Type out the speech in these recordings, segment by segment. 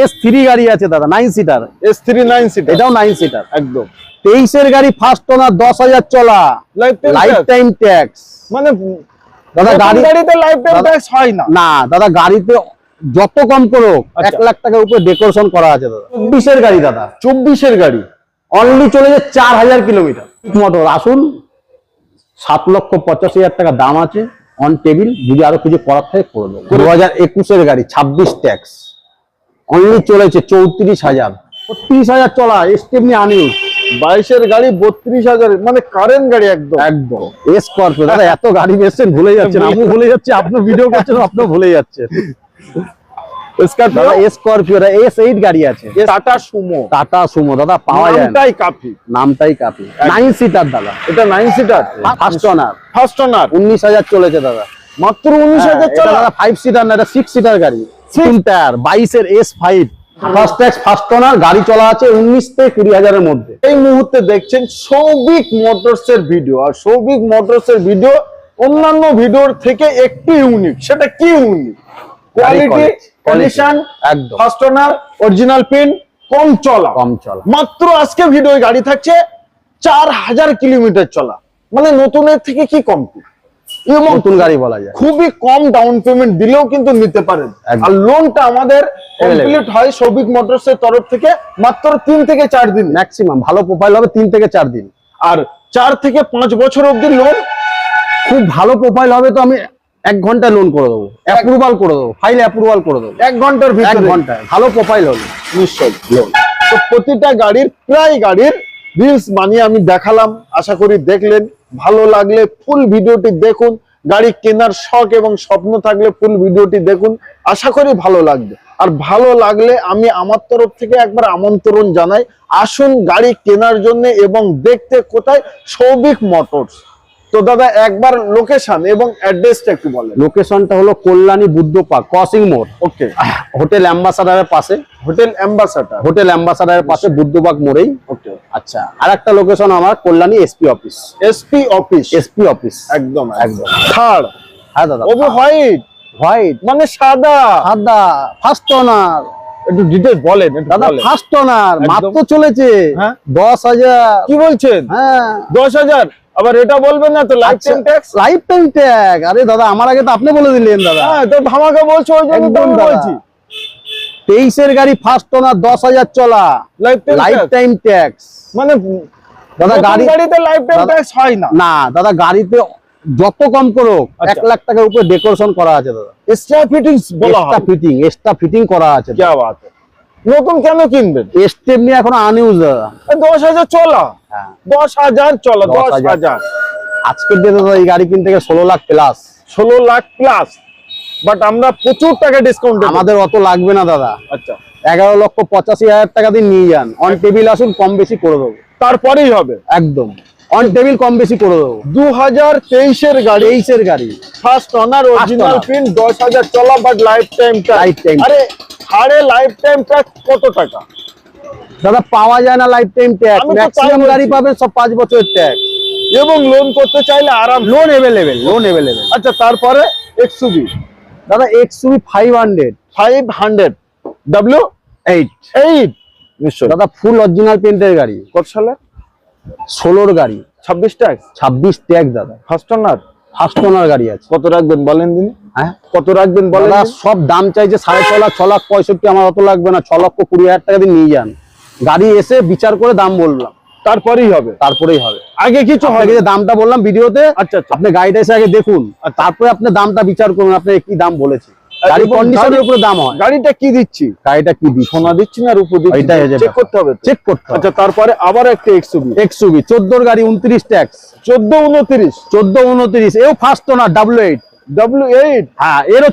S three গাড়ি আছে দাদা nine seater S three nine seat এটাও নাইন সিটার একদম। তেইশের গাড়ি ফার্স্ট ওনার দশ হাজার চলা। লাইফ টাইম ট্যাক্স মানে দাদা গাড়ি গাড়িতে লাইফ টাইম ট্যাক্স হয় না। না দাদা গাড়িতে যত কম করো আচ্ছা। এক লাখ টাকার উপরে ডেকোরেশন করা আছে দাদা। চব্বিশের গাড়ি দাদা। চব্বিশের গাড়ি। অনলি চলে যায় চার হাজার কিলোমিটার। মোটর আসুন। সাত লক্ষ পঁচাশি হাজার টাকা দাম আছে। অন টেবিল যদি আরও কিছু করার থাকে করে দেবো। দু হাজার একুশের গাড়ি ছাব্বিশ ট্যাক্স অনলি চলেছে চৌত্রিশ হাজার। বত্রিশ হাজার চলা আনিউজ বাইশের গাড়ি বত্রিশ হাজার মানে কারেন্ট গাড়ি একদম। একদম। স্করপিও দাদা এত গাড়ি বেসছেন ভুলে যাচ্ছেন। আমি ভুলে যাচ্ছি আপনি ভিডিও করছেন আপনি ভুলে যাচ্ছেন। স্করপিও এস এইট গাড়ি আছে। টাটা সুমো টাটা সুমো দাদা পাওয়া যায়। নামটাই কাফি। নামটাই কাপি নাইন সিটার দাদা। এটা নাইন সিটার ফার্স্ট ফার্স্ট উনিশ হাজার চলেছে দাদা। মাত্র উনিশ হাজার এটা দাদা ফাইভ সিটার না এটা সিক্স সিটার গাড়ি। তিন টায়ার বাইশের S five first tax first owner গাড়ি চলা আছে উনিশ থেকে কুড়ি হাজারের মধ্যে। এই মুহূর্তে দেখছেন সৌভিক মোটরস এর ভিডিও আর সৌভিক মোটরস এর ভিডিও অন্যান্য ভিডিওর থেকে একটু ইউনিক সেটা কি ইউনিক কোয়ালিটি কন্ডিশন একদম। ফার্স্ট ওনার অরিজিনাল পিন কম চলা। কম চলা। মাত্র আজকে ভিডিও গাড়ি থাকছে চার হাজার কিলোমিটার চলা। মানে নতুনের থেকে কি কম এবং নতুন গাড়ি বলা যায়। খুবই কম ডাউন পেমেন্ট দিলেও কিন্তু নিতে পারেন। আর লোনটা আমাদের কমপ্লিট হয় সৌভিক মোটরস এর তরফ থেকে মাত্র তিন থেকে চার দিন। ম্যাক্সিমাম ভালো প্রোফাইল হবে তিন থেকে চার দিন। আর চার থেকে পাঁচ বছর অবধি লোন খুব ভালো প্রোফাইল হবে তো আমি এক ঘন্টায় লোন করে দেবো। অ্যাপ্রুভাল করে দেবো। ফাইল অ্যাপ্রুভাল করে দেবো। এক ঘণ্টার এক ঘন্টায় ভালো প্রোফাইল হলো নিশ্চয় লোন তো প্রতিটা গাড়ির প্রায় গাড়ির রিলস বানিয়ে আমি দেখালাম। আশা করি দেখলেন। ভালো লাগলে ফুল ভিডিওটি দেখুন। গাড়ি কেনার শখ এবং স্বপ্ন থাকলে ফুল ভিডিওটি দেখুন। আশা করি ভালো লাগবে। আর ভালো লাগলে আমি আমার তরফ থেকে একবার আমন্ত্রণ জানাই। আসুন গাড়ি কেনার জন্য এবং দেখতে কোথায় সৌভিক মোটরস। তো দাদা একবার লোকেশন এবং অ্যাড্রেসটা একটু বলেন। লোকেশনটা হলো কল্যাণী বুদ্ধ পার্ক ক্রসিং মোড়। ওকে হোটেল অ্যাম্বাসাডারের পাশে। হোটেল অ্যাম্বাসাডার হোটেল অ্যাম্বাসাডারের পাশে বুদ্ধবাগ মোড়েই। ওকে আচ্ছা আর একটা লোকেশন আমার Kalyani SP office SP office SP office একদম একদম। থার্ড হ্যাঁ দাদা। ওবি হোয়াইট হোয়াইট মানে সাদা? সাদা। ফার্স্ট ওনার একটু ডিটেলস বলেন দাদা ফার্স্ট একদম। মাত্র চলেছে। হ্যাঁ। দশ হাজার। কি বলছেন? হ্যাঁ। দশ হাজার? আবার এটা বলবেন না তো life time tax life time আরে দাদা আমার আগে তো আপনি বলে দিলেন দাদা। হ্যাঁ তো ধামাকা বলছো ওই জন্য তো। বলছি। তেইশের গাড়ি ফার্স্ট ওনার দশ হাজার চলা। লাইফ টাইম ট্যাক্স মানে দাদা গাড়ি গাড়িতে লাইফ টাইম ট্যাক্স হয় না। না দাদা গাড়িতে যত কম করো আচ্ছা। এক লাখ টাকার উপরে ডেকোরেশন করা আছে দাদা। এক্সট্রা ফিটিংস বলা এক্সট্রা ফিটিং এক্সট্রা ফিটিং করা আছে কি বাত। নতুন কেন কিনবেন? স্টেপ নিয়ে এখনও আনইউজ দশ হাজার চলা। দশ হাজার চলা দশ হাজার। আজকের ডেটে এই গাড়ি কিনতে গেলে ষোলো লাখ প্লাস ষোলো লাখ প্লাস বাট আমরা প্রচুর টাকা ডিসকাউন্ট আমাদের অত লাগবে না দাদা। আচ্ছা। এগারো লক্ষ পঁচাশি হাজার টাকা দিয়ে নিয়ে যান। অন টেবিল আসুন কম বেশি করে দেবো। তারপরেই হবে। একদম। অন টেবিল কম বেশি করে দেবো। দু হাজার তেইশের গাড়ি। তেইশের গাড়ি। First owner original. পিন দশ হাজার চলা বাট লাইফ টাইম Lifetime। আরে হারে লাইফ টাইম ট্যাক্স কত টাকা? দাদা পাওয়া যায় না লাইফ টাইম ট্যাক্স ম্যাক্সিমাম গাড়ি পাবেন সব পাঁচ বছরের ট্যাক্স এবং লোন করতে চাইলে আরাম লোন এভেলেবেল লোন এভেলেবেল আচ্ছা তারপরে এক্সুবি দাদা XUV five hundred five hundred W eight eight নিশ্চয় দাদা ফুল অরিজিনাল পেন্টের গাড়ি। কত সালে? ষোলোর গাড়ি। ছাব্বিশ ট্যাক্স ছাব্বিশ ট্যাক্স দাদা। ফার্স্ট অনার ফার্স্ট ওনার গাড়ি আছে। কত রাখবেন বলেন দিন হ্যাঁ? কত রাখবেন বলেন সব দাম চাইছে সাড়ে ছ লাখ ছ লাখ পঁয়ষট্টি আমার অত লাগবে না। ছ লক্ষ কুড়ি হাজার টাকা দিয়ে নিয়ে যান। গাড়ি এসে বিচার করে দাম বললাম। তারপরেই হবে? তারপরেই হবে। আগে কিছু হবে যে দামটা বললাম ভিডিওতে আচ্ছা আচ্ছা। আপনি গাড়িটা এসে আগে দেখুন। আর তারপরে আপনি দামটা বিচার করুন আপনি কি দাম বলেছে গাড়ি এবং কন্ডিশনের উপরে দাম হয়। গাড়িটা কি দিচ্ছি? গাড়িটা কি দিচ্ছে? সোনা দিচ্ছি না রূপো দিচ্ছি? ওইটাই চেক করতে হবে চেক করতে হবে। আচ্ছা তারপরে আবার একটা এক্সুবি এক্সুবি চোদ্দোর গাড়ি উনত্রিশ ট্যাক্স এও ফার্স্ট এইট ডাব্লিউ এইট হ্যাঁ এরও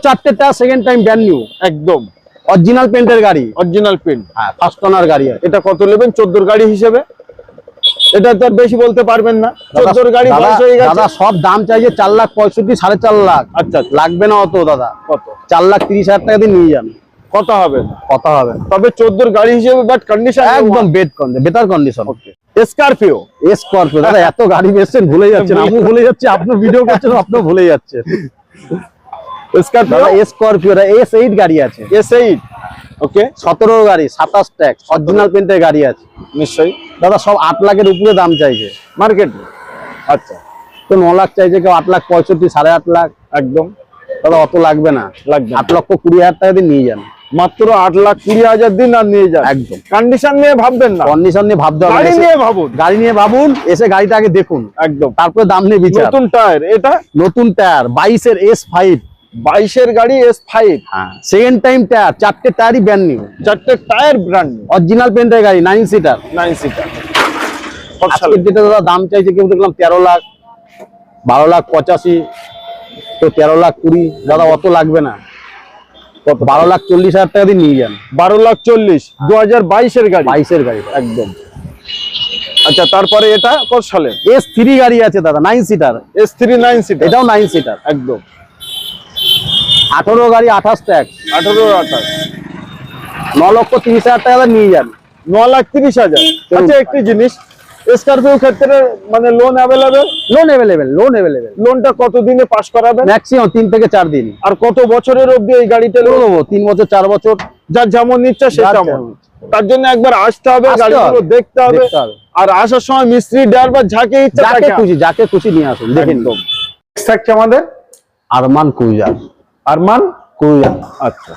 সেকেন্ড টাইম ব্র্যান্ড নিউ একদম। অরিজিনাল পেন্টের গাড়ি। অরিজিনাল হ্যাঁ ফার্স্ট ওনার গাড়ি এটা কত নেবেন? চোদ্দোর গাড়ি হিসেবে? এটা তো আর বেশি বলতে পারবেন না। দাদা- চোদ্দোর গাড়ি দাদা বয়স হয়ে গেছে। দাদা সব দাম চাইছে চার লাখ পঁয়ষট্টি সাড়ে চার লাখ। আচ্ছা আচ্ছা, লাগবে না অত দাদা। কত? চার লাখ তিরিশ হাজার টাকা দিয়ে নিয়ে যান। কত হবে? কথা হবে? তবে চোদ্দোর গাড়ি হিসেবে বাট কন্ডিশন একদম bad condition better condition Scorpio Scorpio দাদা এত গাড়ি বেচছেন ভুলে যাচ্ছেন। আমি ভুলে যাচ্ছি আপনি ভিডিও করছেন আপনি ভুলে যাচ্ছেন। স্করপিও স্করপিও এস এইট গাড়ি আছে। S eight okay? সতেরো গাড়ি সাতাশ ট্যাক্স অরিজিনাল পেন্টের গাড়ি আছে। নিশ্চয়ই। দাদা সব আট লাখের উপরে দাম চাইছে। মার্কেট আচ্ছা। তো ন লাখ চাইছে কেউ আট লাখ পঁয়ষট্টি সাড়ে আট লাখ। একদম। দাদা অত লাগবে না। লাগবে। আট লক্ষ কুড়ি হাজার টাকা দিয়ে নিয়ে যান। মাত্র আট লাখ কুড়ি হাজার দিন আর নিয়ে যান। একদম। কন্ডিশন নিয়ে ভাববেন না। কন্ডিশন নিয়ে ভাবতে হবে গাড়ি নিয়ে ভাবুন। গাড়ি নিয়ে ভাবুন এসে গাড়িটা আগে দেখুন। একদম। তারপরে দাম নিয়ে বিচার। নতুন টায়ার এটা? নতুন টায়ার বাইশের এস ফাইভ বাইশের গাড়ি এস ফাইভ হ্যাঁ। সেকেন্ড টাইম টায়ার চারটে টায়ারই ব্যান্ড নিউ চারটে টায়ার ব্র্যান্ড অরিজিনাল পেন্টের গাড়ি নাইন সিটার নাইন সিটার আজকের দাদা দাম চাইছে কেউ দেখলাম তেরো লাখ বারো লাখ পঁচাশি তো তেরো লাখ কুড়ি। দাদা অত লাগবে না। বারো লাখ চল্লিশ হাজার টাকা দিয়ে নিয়ে যান। বারো লাখ চল্লিশ দু হাজার বাইশের গাড়ি। বাইশের গাড়ি একদম। আচ্ছা তারপরে এটা কত সালে এস থ্রি গাড়ি আছে দাদা nine seater S three nine seater এটাও নাইন সিটার একদম। আঠারো গাড়ি আঠাশ ট্যাক্স আঠারো আঠাশ। ন লক্ষ তিরিশ হাজার টাকা নিয়ে যান ন লাখ তিরিশ হাজার। আচ্ছা একটি জিনিস স্করপিও ক্ষেত্রে মানে loan available loan available loan available লোনটা কত দিনে পাস করাবেন? ম্যাক্সিমাম তিন থেকে চার দিন। আর কত বছরের অবধি এই গাড়িটা লোন দেবো তিন বছর চার বছর। যার যেমন ইচ্ছা সে তেমন। তার জন্য একবার আসতে হবে গাড়িগুলো দেখতে হবে। আর আসার সময় মিস্ত্রি ড্রাইভার যাকে ইচ্ছা যাকে খুশি যাকে খুশি নিয়ে আসুন দেখেন থাকছে আমাদের আরমান কুইজার। আরমান কুইজার আচ্ছা।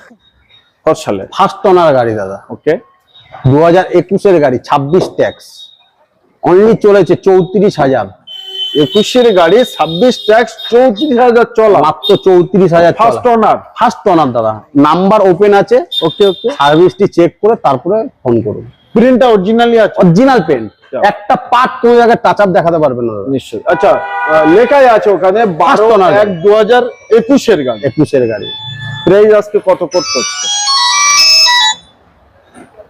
কত সালে? ফার্স্ট ওনার গাড়ি দাদা। ওকে দু হাজার একুশের গাড়ি ছাব্বিশ ট্যাক্স অনলি চলেছে চৌত্রিশ হাজার। একুশের গাড়ি ছাব্বিশ ট্যাক্স চৌত্রিশ হাজার চলা। মাত্র চৌত্রিশ হাজার ফার্স্ট ওনার ফার্স্ট ওনার দাদা। নাম্বার ওপেন আছে। ওকে ওকে সার্ভিসটি চেক করে তারপরে ফোন করুন। প্রিন্টটা অরিজিনালি আছে? Original Yeah. একটা পার্ট কোনো জায়গায় টাচ আপ দেখাতে পারবেন না নিশ্চয়ই। আচ্ছা লেখাই আছে ওখানে বারো এক দু হাজার একুশের গাড়ি। একুশের গাড়ি। প্রাইস আজকে কত করতে হচ্ছে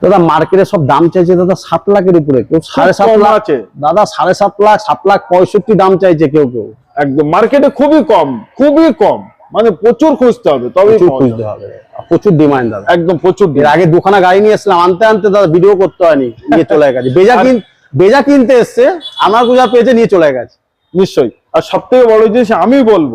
দাদা মার্কেটে সব দাম চাইছে দাদা সাত লাখের উপরে। কেউ সাড়ে সাত লাখ আছে। দাদা সাড়ে সাত লাখ সাত লাখ পঁয়ষট্টি দাম চাইছে কেউ কেউ। একদম মার্কেটে খুবই কম খুবই কম। মানে প্রচুর খুঁজতে হবে তবে খুঁজতে হবে। প্রচুর ডিমান্ড দাদা। একদম প্রচুর এর আগে দুখানা গাড়ি নিয়ে এসলাম আনতে আনতে দাদা ভিডিও করতে হয়নি নিয়ে চলে গেছে। বেজা কিন বেজা কিনতে এসছে আমার গুজা পেয়েছে নিয়ে চলে গেছে। নিশ্চয়ই। আর সব থেকে বড় জিনিস আমি বলব।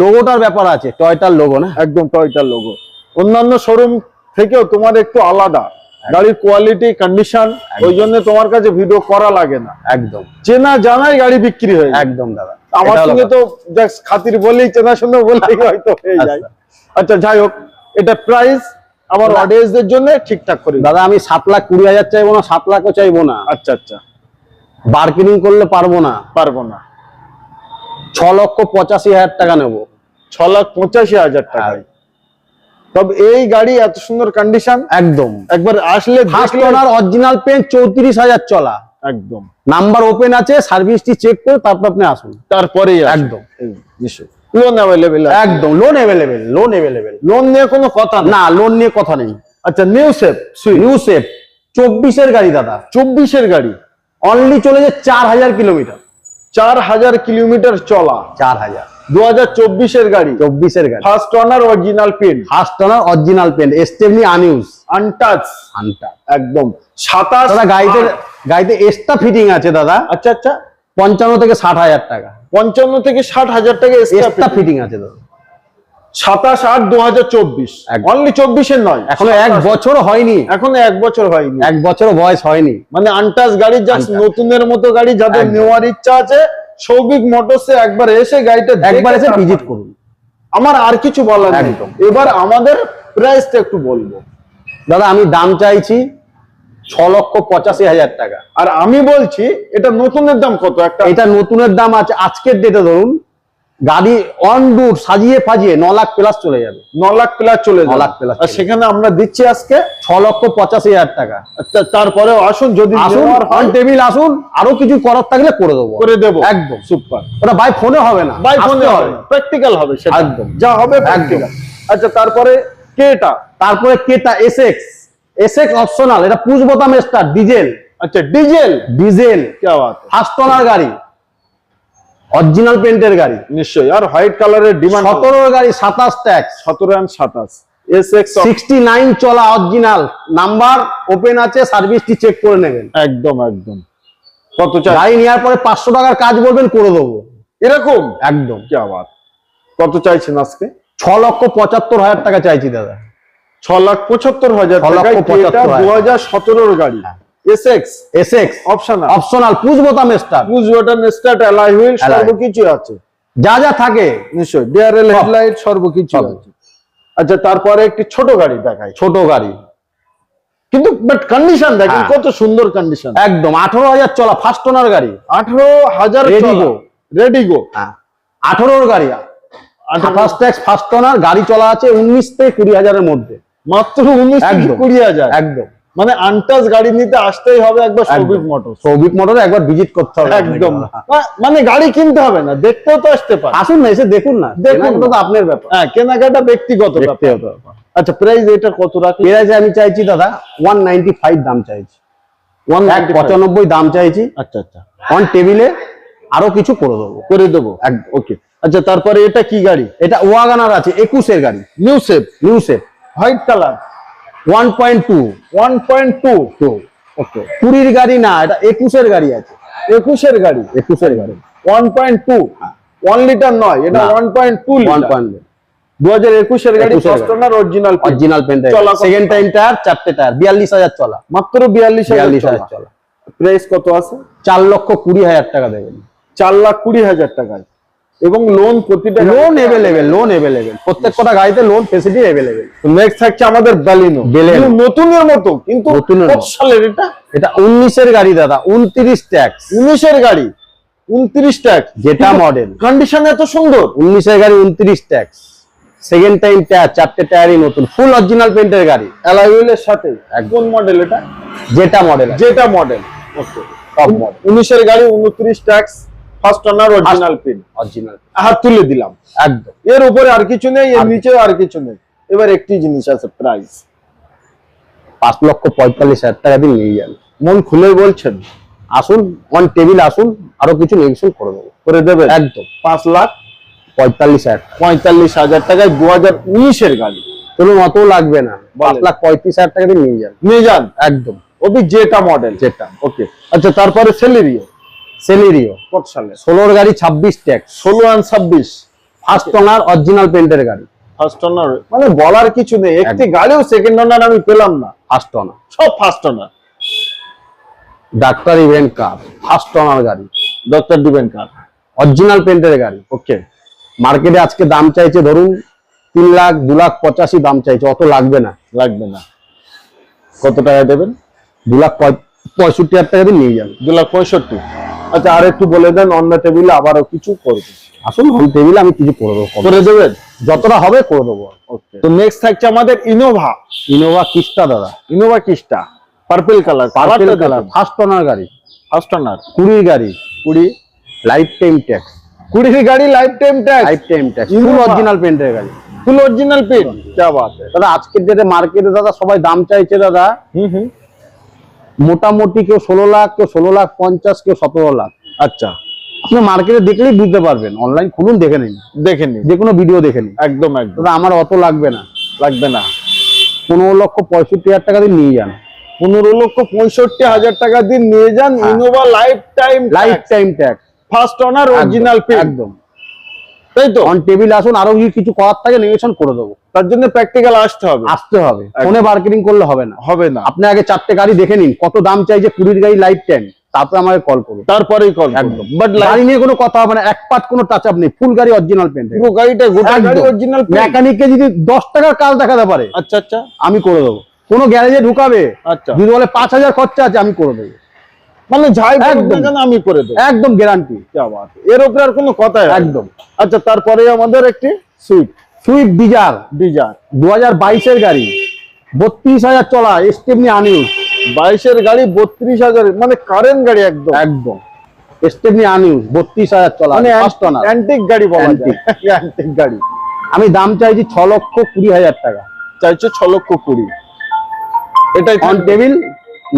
লোগোটার ব্যাপার আছে টয়টার লোগো না? একদম টয়টার লোগো। অন্যান্য শোরুম থেকেও তোমার একটু আলাদা। গাড়ির কোয়ালিটি কন্ডিশন ওই জন্য তোমার কাছে ভিডিও করা লাগে না। একদম। চেনা জানাই গাড়ি বিক্রি হয় একদম দাদা। আমার সঙ্গে তো দেখ খাতির বলেই চেনা শুনে বলেই হয়তো হয়ে যায়। আচ্ছা। যাই হোক এটা প্রাইস আমার। অডিয়েন্সদের জন্য ঠিকঠাক করে। দাদা আমি সাত লাখ কুড়ি হাজার চাইব না সাত লাখও চাইব না। আচ্ছা আচ্ছা। বার্গেনিং করলে পারব না। পারব না। ছ লক্ষ পঁচাশি হাজার টাকা নেব। ছ লাখ পঁচাশি হাজার টাকা। তবে এই গাড়ি এত সুন্দর কন্ডিশন একদম। একবার আসলে অরিজিনাল পেন চৌত্রিশ হাজার চলা। একদম। নাম্বার ওপেন আছে সার্ভিসটি চেক করে তারপর আপনি আসুন। তারপরে একদম। লোন অ্যাভেলেবেল একদম। Loan available loan available loan নিয়ে কোনো কথা না লোন নিয়ে কথা নেই। আচ্ছা নিউ সেফ নিউ সেফ চব্বিশের গাড়ি দাদা। চব্বিশের গাড়ি? অনলি চলেছে চার হাজার কিলোমিটার। চার হাজার কিলোমিটার চলা। চার হাজার। দু হাজার চব্বিশের গাড়ি। চব্বিশের গাড়ি। First owner original paint first owner original paint এস্টেমনি unused untouched আনটা একদম। সাতাশ গাড়িতে গাড়িতে এক্সট্রা ফিটিং আছে দাদা। আচ্ছা আচ্ছা। পঞ্চান্ন থেকে ষাট হাজার টাকা। পঞ্চান্ন থেকে ষাট হাজার টাকা এক্সট্রা ফিটিং আছে দাদা। সাতাশ আট দু হাজার চব্বিশ। অনলি চব্বিশের নয় এখনও এক বছর হয়নি। এখনও এক বছর হয়নি। এক বছর বয়স হয়নি। মানে আনটাচ গাড়ি Untouched। নতুনের মতো গাড়ি যাদের নেওয়ার ইচ্ছা আছে সৌভিক মোটরসে একবার এসে গাড়িটা একবার এসে ভিজিট করুন। আমার আর কিছু বলার নেই। এবার আমাদের প্রাইসটা একটু বলব। দাদা আমি দাম চাইছি ছ লক্ষ পঁচাশি হাজার টাকা। আর আমি বলছি এটা নতুনের দাম কত? একটা এটা নতুনের দাম আছে আজকের ডেটে ধরুন গাড়ি অন রুট সাজিয়ে ফাজিয়ে ন লাখ প্লাস চলে যাবে। ন লাখ প্লাস চলে যাবে। লাখ আর সেখানে আমরা দিচ্ছি আজকে ছ লক্ষ পঁচাশি হাজার টাকা। তারপরে আসুন যদি আসুন অন টেবিল আসুন আরও কিছু করার থাকলে করে দেবো। করে দেবো। একদম। সুপার ওটা বাই ফোনে হবে না। বাই ফোনে হবে। প্র্যাকটিক্যাল হবে সেটা। একদম। যা হবে প্র্যাকটিক্যাল আচ্ছা তারপরে কে এটা তারপরে কেটা এসএক্স এসএক্স অপশনাল এটা পুশ বোতাম স্টার ডিজেল আচ্ছা ডিজেল ডিজেল ফার্স্ট ওনার গাড়ি। অরিজিনাল পেন্টের গাড়ি। নিশ্চয়ই। আর হোয়াইট কালারের ডিমান্ড সতেরোর গাড়ি সাতাশ ট্যাক্স সতেরো অ্যান্ড সাতাশ। এস এক্স সিক্সটি নাইন চলা অরিজিনাল নাম্বার ওপেন আছে সার্ভিসটি চেক করে নেবেন। একদম একদম। কত চাই? গাড়ি নেওয়ার পরে পাঁচশো টাকার কাজ বলবেন করে দেবো। এরকম? একদম। কে আবার? কত চাইছেন আজকে? ছ লক্ষ পঁচাত্তর হাজার টাকা চাইছি দাদা। ছ লাখ পঁচাত্তর হাজার। দু হাজার। সতেরোর গাড়ি। S X SX. Optional. Optional push বোতাম start push button start alloy wheel সর্বকিছু আছে। যা যা থাকে। নিশ্চয় ডিআরএল হেডলাইট সর্বকিছু আছে। আচ্ছা তারপরে একটি ছোট গাড়ি দেখাই। ছোট গাড়ি। কিন্তু বাট কন্ডিশন দেখেন হ্যাঁ। কত সুন্দর কন্ডিশন একদম আঠারো হাজার চলা ফার্স্ট ওনার গাড়ি। আঠারো হাজার Ready go। রেডি গো হ্যাঁ। আঠারোর গাড়ি। ট্যাক্স ফার্স্ট ওনার গাড়ি চলা আছে উনিশ থেকে কুড়ি হাজারের মধ্যে। মাত্র উনিশ থেকে। কুড়ি হাজার। একদম। মানে আনটাচ গাড়ি নিতে আসতেই হবে একবার সৌভিক মোটর সৌভিক মোটরে একবার ভিজিট করতে হবে একদম। মানে গাড়ি কিনতে হবে না দেখতেও তো আসতে পারে। আসুন না এসে দেখুন না। দেখুন তো আপনার ব্যাপার। হ্যাঁ কেনাকাটা ব্যক্তিগত ব্যাপার। আচ্ছা প্রাইস এটা কত রাখি পেঁয়াজে আমি চাইছি দাদা ওয়ান নাইনটি ফাইভ দাম চাইছি। ওয়ান এক পঁচানব্বই দাম চাইছি। আচ্ছা আচ্ছা। অন টেবিলে আরও কিছু করে দেবো। করে দেবো। ওকে আচ্ছা তারপরে এটা কি গাড়ি? এটা ওয়াগানার আছে একুশের গাড়ি। New shape new set white colour one point two one point two two okay কুড়ির গাড়ি না এটা একুশের গাড়ি আছে। একুশের গাড়ি? একুশের গাড়ি। One point two one litre নয় এটা one point two one point দু হাজার একুশের গাড়ি 21 এর first owner original original paint চলা সেকেন্ড টাইম টায়ার চারটে টায়ার বিয়াল্লিশ হাজার চলা। মাত্র বিয়াল্লিশ বিয়াল্লিশ হাজার চলা। প্রাইস কত আছে? চার লক্ষ কুড়ি হাজার টাকা দেবেন। চার লাখ কুড়ি হাজার টাকায়। এবং লোন প্রতিটা লোন এভেলেবেল লোন এভেলেবেল প্রত্যেক কটা গাড়িতে লোন ফেসিলিটি এভেলেবেল নেক্সট থাকছে আমাদের Baleno। কিন্তু নতুনের মতো কিন্তু কত সালের এটা? এটা উনিশের গাড়ি দাদা উনত্রিশ ট্যাক্স উনিশের গাড়ি উনত্রিশ ট্যাক্স যেটা মডেল কন্ডিশন এত সুন্দর। উনিশের গাড়ি উনত্রিশ ট্যাক্স সেকেন্ড টাইম টায়ার চারটে টায়ারই নতুন। ফুল অরিজিনাল পেন্টের গাড়ি। অ্যালাইউলের সাথে। কোন মডেল এটা? যেটা মডেল যেটা মডেল ওকে টপ মডেল উনিশের গাড়ি উনত্রিশ tax first owner original paint original হাত তুলে দিলাম। একদম। এর উপরে আর কিছু নেই এর নিচে আর কিছু নেই। এবার একটি জিনিস আছে প্রাইস পাঁচ লক্ষ পঁয়তাল্লিশ হাজার টাকা দিয়ে নিয়ে যান। মন খুলে বলছেন আসুন অন টেবিল আসুন আরও কিছু নেগোসিয়েট করে দেবো। করে দেবেন? একদম। পাঁচ লাখ পঁয়তাল্লিশ হাজার পঁয়তাল্লিশ হাজার টাকায় দু হাজার উনিশের গাড়ি। চলুন অত লাগবে না। পাঁচ লাখ পঁয়ত্রিশ হাজার টাকা দিয়ে নিয়ে যান। নিয়ে যান। একদম। ওবি যেটা মডেল যেটা। ওকে আচ্ছা তারপরে সেলেরিও সেলেরিও। কত সালে ষোলোর গাড়ি ছাব্বিশ ট্যাক্স ষোলো অ্যান্ড ছাব্বিশ। ফার্স্ট ওনার অরিজিনাল পেন্টের গাড়ি। ফার্স্ট ওনার মানে বলার কিছু নেই। একটি গাড়িও সেকেন্ড ওনার আমি পেলাম না। ফার্স্ট ওনার সব first owner doctor event car first owner গাড়ি। ডক্টর ডিবেন কার অরিজিনাল পেন্টের গাড়ি। ওকে মার্কেটে আজকে দাম চাইছে ধরুন তিন লাখ দু লাখ পঁচাশি দাম চাইছে। অত লাগবে না। লাগবে না। কত টাকা দেবেন? দু লাখ পঁয়ষট্টি হাজার টাকা দিয়ে নিয়ে যান দু লাখ পঁয়ষট্টি। আচ্ছা আর একটু বলে দেন অন্য টেবিলে আবারও কিছু করব। আসুন অন টেবিলে আমি কিছু করে দেবো। করে দেবেন? যতটা হবে করে দেবো। তো নেক্সট থাকছে আমাদের ইনোভা ইনোভা কিস্তা দাদা। Innova Crysta purple colour purple colour first owner গাড়ি। ফার্স্ট অনার কুড়ির গাড়ি। কুড়ি। লাইফ টাইম ট্যাক্স কুড়ির গাড়ি lifetime tax lifetime tax full original পেন্টের গাড়ি। ফুল অরিজিনাল পেন্ট যা বাত। দাদা আজকের ডেটে মার্কেটে দাদা সবাই দাম চাইছে দাদা। হুম হুম। মোটামুটি কেউ ষোলো লাখ কেউ ষোলো লাখ পঞ্চাশ কেউ সতেরো লাখ। আচ্ছা। আপনি মার্কেটে দেখলেই বুঝতে পারবেন। অনলাইন খুলুন দেখে নিন। দেখে নিন। যে কোনো ভিডিও দেখে নিন। একদম একদম। আমার অত লাগবে না। লাগবে না। পনেরো লক্ষ পঁয়ষট্টি হাজার টাকা দিয়ে নিয়ে যান। পনেরো লক্ষ পঁয়ষট্টি হাজার টাকা দিয়ে নিয়ে যান। Innova lifetime lifetime tax first owner original একদম। তাই তো? অন টেবিল আসুন আরও কিছু করার থাকে নেগেশন করে দেবো। তার জন্য প্র্যাকটিক্যাল আসতে হবে। আসতে হবে। ফোনে মার্কেটিং করলে হবে না। হবে না। আপনি আগে চারটে গাড়ি দেখে নিন কত দাম চাইছে কুড়ির গাড়ি লাইফ টাইম তারপরে আমাকে কল করুন। তারপরেই কল একদম। বাট গাড়ি নিয়ে কোনো কথা হবে না এক পাট কোনো টাচ আপ নেই ফুল গাড়ি অরিজিনাল পেন্ট পুরো গাড়িটা গোটা গাড়ি অরিজিনাল মেকানিককে যদি দশ টাকার কাজ দেখাতে পারে আচ্ছা আচ্ছা। আমি করে দেবো। কোনো গ্যারেজে ঢুকাবে আচ্ছা। যদি বলে পাঁচ হাজার খরচা আছে আমি করে দেবো। মানে যাই আমি করে দেবো। একদম গ্যারান্টি এর উপরে আর কোনো কথা একদম। আচ্ছা তারপরে আমাদের একটি সুইফট। Swift desire. ডিজার। দু হাজার বাইশের গাড়ি। বত্রিশ হাজার চলা স্টেপনি আনি বাইশের গাড়ি বত্রিশ হাজার মানে কারেন্ট গাড়ি একদম। একদম। স্টেপনি আনি বত্রিশ হাজার চলা মানে অ্যান্টিক গাড়ি বলা অ্যান্টিক গাড়ি। আমি দাম চাইছি ছ লক্ষ কুড়ি হাজার টাকা। চাইছো ছ লক্ষ কুড়ি। এটাই অন টেবিল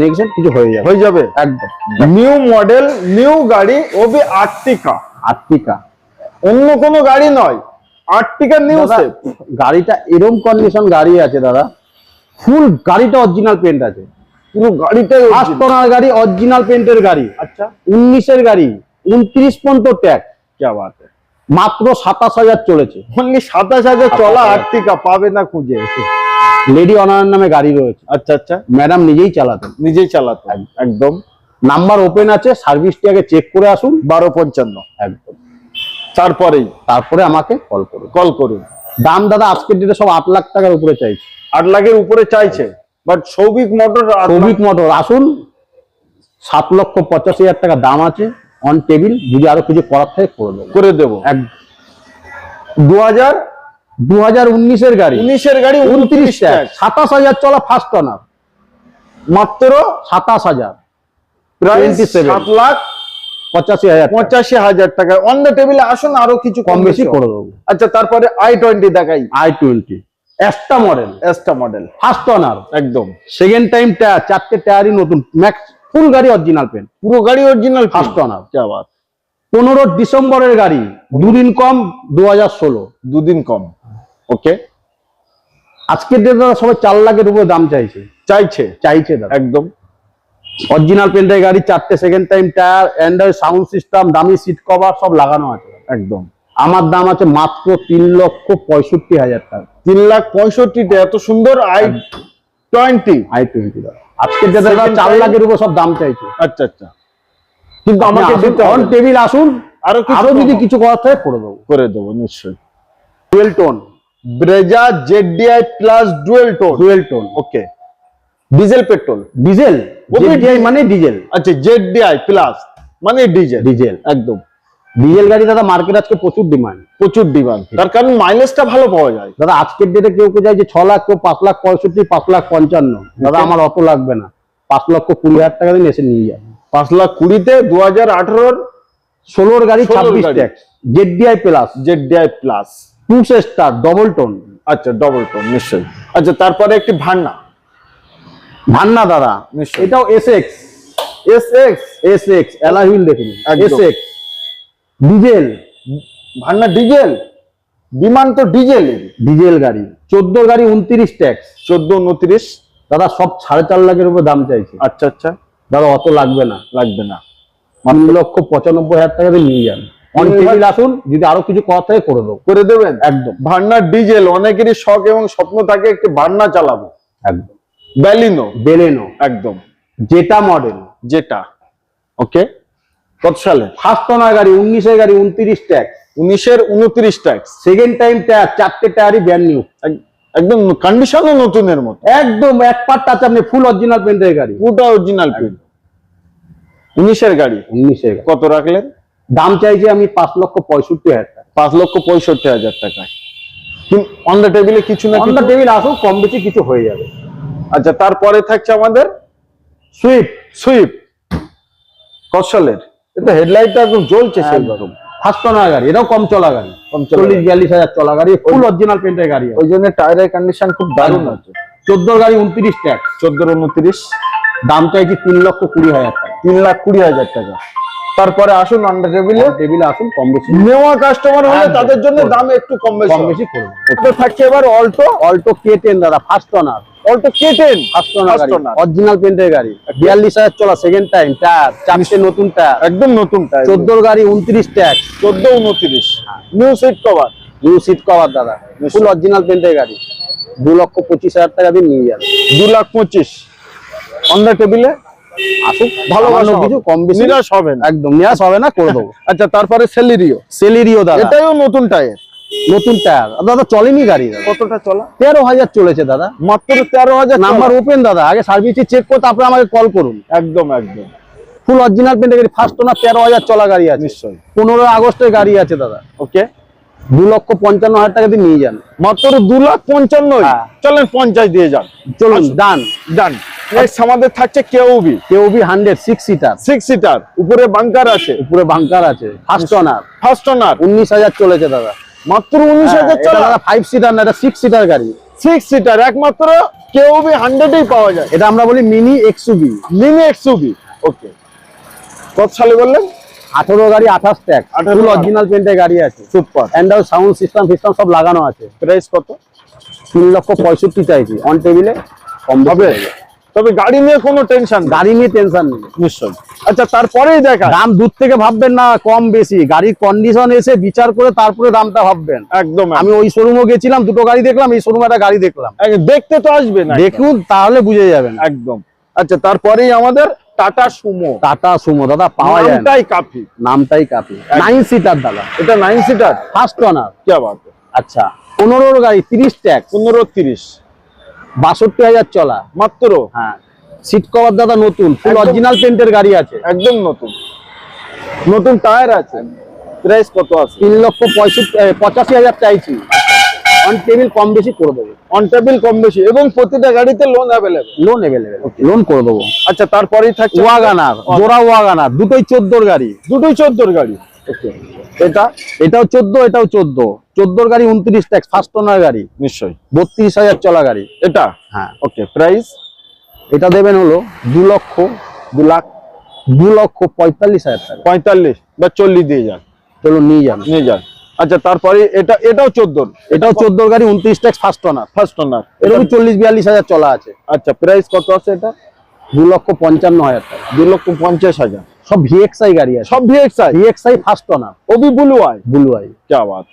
নেক্সট কিছু হয়ে যাবে। হয়ে যাবে? একদম। নিউ মডেল নিউ গাড়ি ওবি আর্টিকা আর্টিকা অন্য গাড়ি নয়। আর্টিকা নিউ গাড়িটা এরম কন্ডিশন গাড়ি আছে দাদা। ফুল গাড়িটা অরিজিনাল পেন্ট আছে। পুরো গাড়িটা আস্তনার গাড়ি অরিজিনাল পেন্টের গাড়ি। আচ্ছা। উনিশের গাড়ি উনত্রিশ পর্যন্ত ট্যাগ মাত্র সাতাশ হাজার চলেছে। অনলি সাতাশ হাজার চলা আর্টিকা পাবে না খুঁজে লেডি অনারের নামে গাড়ি রয়েছে। আচ্ছা আচ্ছা। ম্যাডাম নিজেই চালাতেন নিজেই চালাতো। একদম। নাম্বার ওপেন আছে সার্ভিসটি আগে চেক করে আসুন। বারো পঞ্চান্ন। একদম। তারপরেই? তারপরে আমাকে কল করুন। কল করুন। দাম দাদা আজকের ডেটে সব আট লাখ টাকার উপরে চাইছে। আট লাখের উপরে চাইছে। But Souvik motor Souvik motor আসুন। সাত লক্ষ পঁচাশি হাজার টাকা দাম আছে। অন টেবিল যদি আরও কিছু করার থাকে করে দেবো। করে দেবো। এক দু হাজার দু হাজার উনিশের গাড়ি। উনিশের গাড়ি উনত্রিশ ট্যাক্স সাতাশ হাজার চলা ফার্স্ট অনার মাত্র সাতাশ হাজার। প্রায় 27 সাত লাখ পঁচাশি হাজার পঁচাশি হাজার টাকা। অন দ্য টেবিলে আসুন আরও কিছু কম বেশি করে দেবো। আচ্ছা তারপরে আই টোয়েন্টি দেখাই। I twenty extra model Asta model first owner একদম। সেকেন্ড টাইম টায়ার চারটে টায়ারই নতুন। ম্যাক্স ফুল গাড়ি অরিজিনাল পেন পুরো গাড়ি অরিজিনাল ফার্স্ট অনার পনেরো ডিসেম্বরের গাড়ি দুদিন কম দু হাজার ষোলো। দুদিন কম। ওকে আজকের ডেটে দাদা সবাই চার লাখের উপরে দাম চাইছে। চাইছে? চাইছে দাদা। একদম। অরিজিনাল পেন্টাই গাড়ি চারটে second time tyre Android sound system দামি সিট কভার সব লাগানো আছে। একদম। আমার দাম আছে মাত্র তিন লক্ষ পঁয়ষট্টি হাজার টাকা। তিন লাখ পঁয়ষট্টিতে এত সুন্দর আই টোয়েন্টি আই টোয়েন্টি দাদা। আজকের ডেটে দাদা চার লাখের উপর সব দাম চাইছে। আচ্ছা আচ্ছা। কিন্তু আমাকে অন টেবিল আসুন। আরও আরও যদি কিছু করার থাকে করে দেবো। করে দেবো নিশ্চয়ই। Dual tone Brezza ZDI plus dual tone dual tone okay diesel petrol diesel মানে ডিজেল আচ্ছা জেডিআই প্লাস মানে ডিজেল ডিজেল একদম। ডিজেল গাড়ি দাদা মার্কেট আজকে প্রচুর ডিমান্ড প্রচুর ডিমান্ড তার কারণ মাইলেজটা ভালো পাওয়া যায়। দাদা আজকের ডেটে কেউ কেউ চাইছে ছ লাখ কেউ পাঁচ লাখ পঁয়ষট্টি পাঁচ লাখ পঞ্চান্ন। দাদা আমার অত লাগবে না। পাঁচ লক্ষ কুড়ি হাজার টাকা দিন এসে নিয়ে যান পাঁচ লাখ কুড়িতে দু হাজার আঠারোর ষোলোর গাড়ি 16 ছাব্বিশ। Tax ZDI plus Z ZDI plus two star double tone আচ্ছা ডবল টোন নিশ্চয়ই। আচ্ছা তারপরে একটি ভান্না। ভান্না দাদা নিশ্চয়ই। এটাও S X S X S X alloy wheel দেখুন। S X diesel. ভান্না ডিজেল? বিমান তো ডিজেল ডিজেল গাড়ি। চোদ্দ গাড়ি উনত্রিশ ট্যাক্স। চোদ্দ উনত্রিশ। দাদা সব সাড়ে চার লাখের উপর দাম চাইছে। আচ্ছা আচ্ছা। দাদা অত লাগবে না। লাগবে না। তিন লক্ষ পঁচানব্বই হাজার টাকা দিয়ে নিয়ে যান। অন আসুন যদি আরও কিছু কথা করে দেবো। করে দেবেন? একদম। ভান্না ডিজেল অনেকেরই শখ এবং স্বপ্ন থাকে একটি ভান্না চালাবো। একদম। ব্যালিনো বেলেনো একদম। যেটা মডেল যেটা ওকে কত সালে? ফার্স্ট ওনার গাড়ি উনিশের গাড়ি উনত্রিশ ট্যাক্স উনিশের উনত্রিশ ট্যাক্স সেকেন্ড টাইম টায়ার চারটে টায়ারই ব্যান্ড নিউ একদম কন্ডিশনও নতুনের মতো। একদম এক পার্ট টাচ আপনি ফুল অরিজিনাল পেন্টের গাড়ি। পুরোটা অরিজিনাল প্রিন্ট উনিশের গাড়ি। উনিশের কত রাখলেন? দাম চাইছি আমি পাঁচ লক্ষ পঁয়ষট্টি হাজার টাকা। পাঁচ লক্ষ পঁয়ষট্টি হাজার টাকায় অন দ্য টেবিলে কিছু না অন দ্য টেবিল আসুন কম বেশি কিছু হয়ে যাবে। আচ্ছা তারপরে থাকছে আমাদের? সুইফট সুইফট কত সালের? এটা হেডলাইটটা একদম জ্বলছে সেইভাবে ফার্স্ট ওনার গাড়ি এটাও কম চলা গাড়ি। কম চল্লিশ বিয়াল্লিশ হাজার চলা গাড়ি ফুল অরিজিনাল পেন্টের গাড়ি। ওই জন্য টায়ারের কন্ডিশন খুব দারুণ আছে চোদ্দোর গাড়ি উনত্রিশ ট্যাক্স উনত্রিশ। দাম চাইছি তিন লক্ষ কুড়ি হাজার টাকা। তিন লাখ কুড়ি হাজার টাকা। তারপরে আসুন আন্ডার টেবিলে টেবিলে আসুন কম বেশি। নেওয়া কাস্টমার হলে তাদের জন্য দাম একটু কম বেশি কম বেশি করব। থাকছে এবার অল্টো অল্টো কে টেন দাদা first owner Alto K ten? First owner First গাড়ি। owner। অরিজিনাল পেন্টের গাড়ি। বিয়াল্লিশ হাজার চলা সেকেন্ড টাইম টায়ার চারটে নতুন টায়ার একদম নতুন টায়ার চোদ্দোর গাড়ি উনত্রিশ ট্যাক্স চোদ্দ উনত্রিশ। New seat cover new seat cover দাদা। ফুল অরিজিনাল পেন্টের গাড়ি। দু লক্ষ পঁচিশ হাজার টাকা দিয়ে নিয়ে যাবে। দু লাখ পঁচিশ। অন টেবিলে আসুক ভালো সামান্য কিছু কম বেশি। নিরাশ হবে না। একদম নিরাশ হবে না করে দেবো। আচ্ছা তারপরে সেলিরিও সেলেরিও দাদা। এটাও নতুন টায়ার নতুন টায়ার দাদা চলেনি গাড়ি কতটা চলা? তেরো হাজার চলেছে দাদা। মাত্র তেরো হাজার নাম্বার ওপেন দাদা। আগে সার্ভিসে চেক করে তারপরে আমাকে কল করুন। একদম একদম। ফুল অরিজিনাল পেন্টের গাড়ি ফার্স্ট ওনার তেরো হাজার চলা গাড়ি আছে। নিশ্চয়ই। পনেরো আগস্টের গাড়ি আছে দাদা। ওকে দু লক্ষ পঞ্চান্ন হাজার টাকা দিয়ে নিয়ে যান। মাত্র দু লাখ পঞ্চান্ন হ্যাঁ। চলেন পঞ্চাশ দিয়ে যান। চলুন ডান ডান নেক্সট আমাদের থাকছে কেউবি কেউ B hundred six seater six seater উপরে বাংকার আছে। উপরে বাংকার আছে। ফার্স্ট ওনার ফার্স্ট ওনার উনিশ হাজার চলেছে দাদা। মাত্র উনিশ হ্যাঁ, হাজার ফাইভ সিটার না এটা সিক্স সিটার গাড়ি। সিক্স সিটার একমাত্র কেউবি হান্ড্রেডেই পাওয়া যায়। এটা আমরা বলি মিনি এক্সুবি মিনি এক্সুবি ওকে কত সালে বললেন? আঠারো গাড়ি আঠাশ ট্যাক্স 18 ফুল অরিজিনাল পেন্টের গাড়ি আছে। সুপার অ্যান্ড্রয়েড সাউন্ড সিস্টেম ফিস্টেম সব লাগানো আছে। প্রাইস কত? তিন লক্ষ পঁয়ষট্টি চাইছি। অন টেবিলে কম হবে। তবে গাড়ি নিয়ে কোনো টেনশন গাড়ি নিয়ে টেনশন নেই। নিশ্চয়ই। আচ্ছা তারপরেই দেখা। দাম দূর থেকে ভাববেন না কম বেশি। গাড়ির কন্ডিশন এসে বিচার করে তারপরে দামটা ভাববেন। একদম আমি ওই শোরুমও গেছিলাম দুটো গাড়ি দেখলাম এই শোরুমে একটা গাড়ি দেখলাম। দেখতে তো আসবে না। দেখুন তাহলে বুঝে যাবেন। একদম। আচ্ছা তারপরেই আমাদের টাটা সুমো। টাটা সুমো দাদা পাওয়া যায় নামটাই কাফি। নামটাই কাপি নাইন সিটার দাদা। এটা নাইন সিটার ফার্স্ট অনার কে বাত আচ্ছা পনেরোর গাড়ি তিরিশ ট্যাক্স পনেরো তিরিশ। বাষট্টি হাজার চলা। মাত্র? হ্যাঁ। সিট কভার দাদা নতুন ফুল অরিজিনাল পেন্টের গাড়ি আছে। একদম নতুন। নতুন টায়ার আছে। প্রাইস কত আছে? তিন লক্ষ পঁয়ষট্টি পঁচাশি হাজার চাইছি। অন টেবিল কম বেশি করে দেবো। অন টেবিল কম বেশি। এবং প্রতিটা গাড়িতে loan available loan available loan করে দেবো। আচ্ছা তারপরেই থাকছে ওয়াগানার জোড়া ওয়াগানার দুটোই চোদ্দোর গাড়ি। দুটোই চোদ্দোর গাড়ি। ওকে এটা? এটাও চোদ্দ এটাও চোদ্দ। চোদ্দোর গাড়ি উনত্রিশ ট্যাক্স ফার্স্ট ওনার গাড়ি। নিশ্চয়ই। বত্রিশ হাজার চলা গাড়ি। এটা? হ্যাঁ। ওকে প্রাইস এটা দেবেন হলো দু লক্ষ দু লাখ দু লক্ষ পঁয়তাল্লিশ হাজার টাকা। পঁয়তাল্লিশ বা চল্লিশ দিয়ে যান। চলো নিয়ে যান। নিয়ে যান। আচ্ছা তারপরে এটা এটাও চোদ্দোর? এটাও চোদ্দোর গাড়ি উনত্রিশ tax first owner first owner এরকম চল্লিশ বিয়াল্লিশ হাজার চলা আছে। আচ্ছা প্রাইস কত আছে এটা? দু লক্ষ পঞ্চান্ন হাজার টাকা। দু লক্ষ পঞ্চাশ হাজার। সব ভিএক্সআই গাড়ি আছে। সব ভিএক্সআই ভিএক্সআই ফার্স্ট ওনার ওবি ব্লু বুলুয়াই। Blue I Baat.